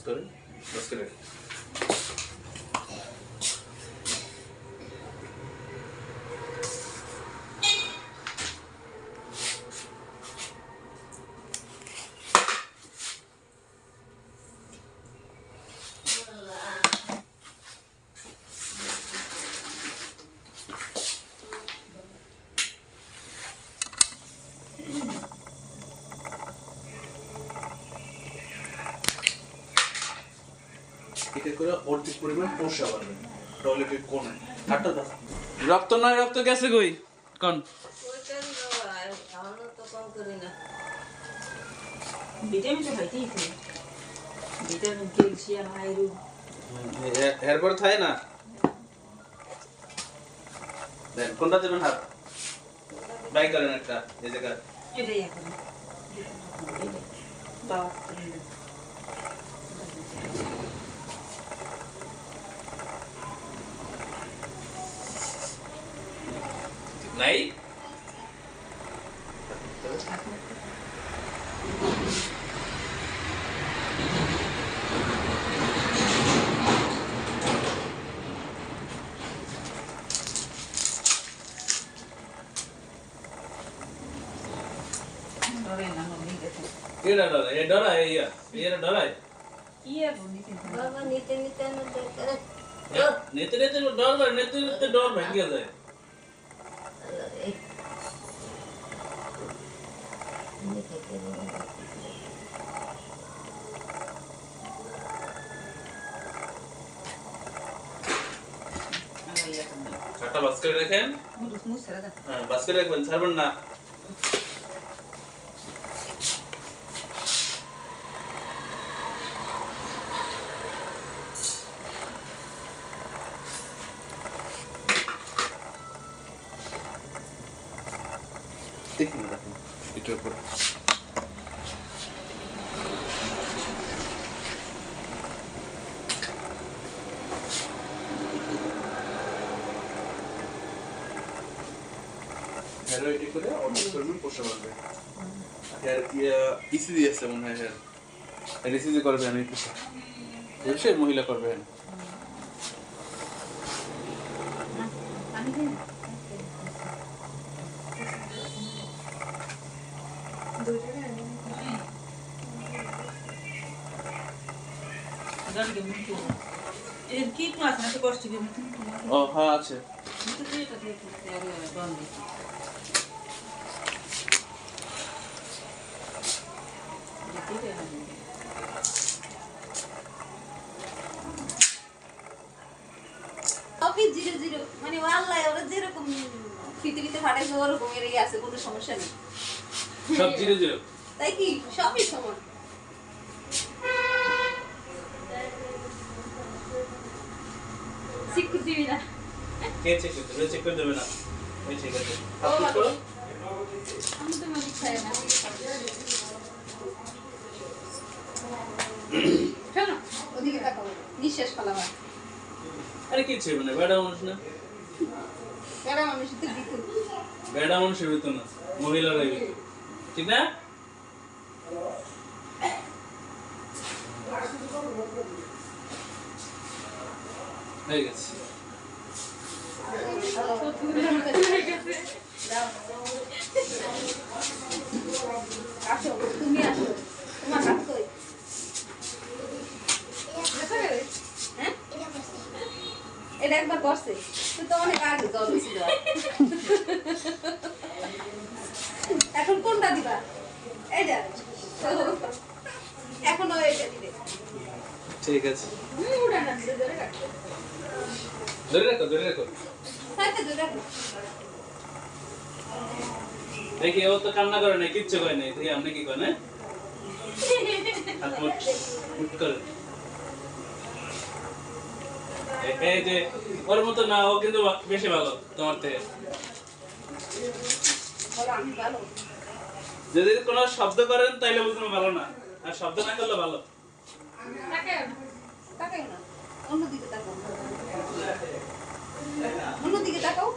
করে বাস করে এটা করে অর্ধেক পরিমাণ পোষা পারবেন টয়লেটের কোনায় কাটটা দাও। রক্ত নয় রক্ত গেছে কই? কোন? এরপর থাকে না? দেন কোনটা দেবেন হাত? বাই করেন একটা এই জায়গা এটাই এখন। বাবা নাই ডরে না মনে গেছে এটা ডরায় এ ডরায় ইয়া ইয়া ডরায় কি আর বলি বাবা নিতে নিতে আমার দরকার নেতে নেতে ডর করে নেতে নেতে ডর ভেঙে যায় এই নিতে কেন আমার ইয়া করবে কাটা বাস করে রাখেন? মুস মুস রাখা হ্যাঁ বাস করে রাখবেন, ছাড়বেন না। দেখুন রাখুন এটার উপরে। হেয়ার করে অর্ডার করবেন পোষা পারবে হেয়ার ইসিজি আছে মনে হয় হেয়ার হেয়ার ইসিজি করবে আমি কিছু মহিলা করবে হ্যাঁ এর কি ক্লাস না কষ্ট কি ও হ্যাঁ আছে অফিস জিরো জিরো মানে ও আল্লাহ ওরা যেরকম পৃথিবীতে পাঠাইছে ওরকম এরই আছে কোনো সমস্যা নেই। সব জিরো জিরো। তাই কি? সবই সমান। স্বীকৃতি দিবি না। কে চেক করতে হবে চেক করে দেবে না। ওই ঠিক আছে ও আপনি করো। আমি তো মনে চাই না। শোনো। ওদিকে তাকাও। নিঃশ্বাস ফেলাবা আরে কি ছিল না বেড়া মানুষ না। মানুষের বেড়া মানুষের ভিতর না মহিলারাই ভিতর ঠিক না? হয়ে গেছে। আসো তুমি আসো তোমার হাত কই হ্যাঁ? এটা একবার করছে তো তো অনেক আগে জল হয়েছিল এখন কোনটা দিবা? এইটা এখনও এইটা দিবে। ঠিক আছে। ধরে রাখো। ধরে রাখো। দেখি ও তো কান্না করে না কিচ্ছু করে নাই। দেখি আপনি কি করেন হ্যাঁ? হাত মুট মুট করে। এই যে ওর মতো না ও কিন্তু বেশি ভালো তোমার থেকে। যদি কোনো শব্দ করেন তাইলে বুঝলাম ভালো না আর শব্দ না করলে ভালো না, তাকাও অন্যদিকে তাকাও।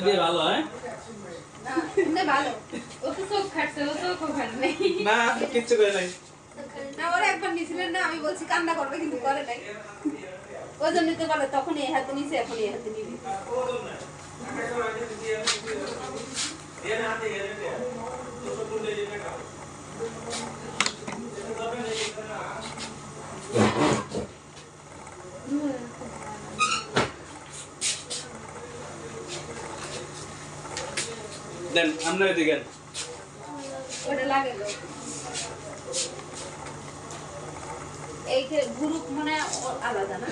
দিয়ে ভালো হয় না ভালো ও তো চোখ খাটছে ও চোখ খাটে নাই না কিচ্ছু করে নাই না ওরা একবার নিছিলেন না আমি বলছি কান্না করবে কিন্তু করে নাই ওজন নিতে বলে তখন এই হাতে নিছে এখন এই হাতে নিবে দেন আপনার এদিকে দেন। ওটা লাগে। এই গ্রুপ মানে আলাদা না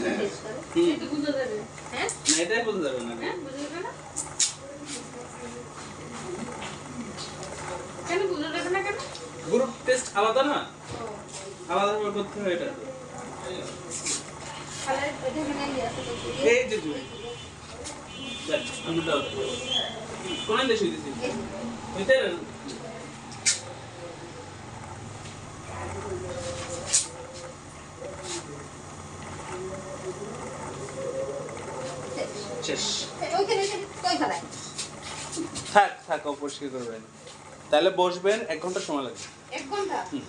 বুঝে যাবে? হ্যাঁ? না এটাই বোঝা যাবে না। হ্যাঁ বুঝে যাবে না? কেন বুঝে যাবে না কেন? গ্রুপ টেস্ট আলাদা না? আলাদা করতে হয় এটা। এই যে কোন দেশে ওইটাই না শেষ। থাক থাক অপরিষ্কার করবেন তাহলে বসবেন এক ঘণ্টা সময় লাগবে। এক ঘণ্টা? হুম।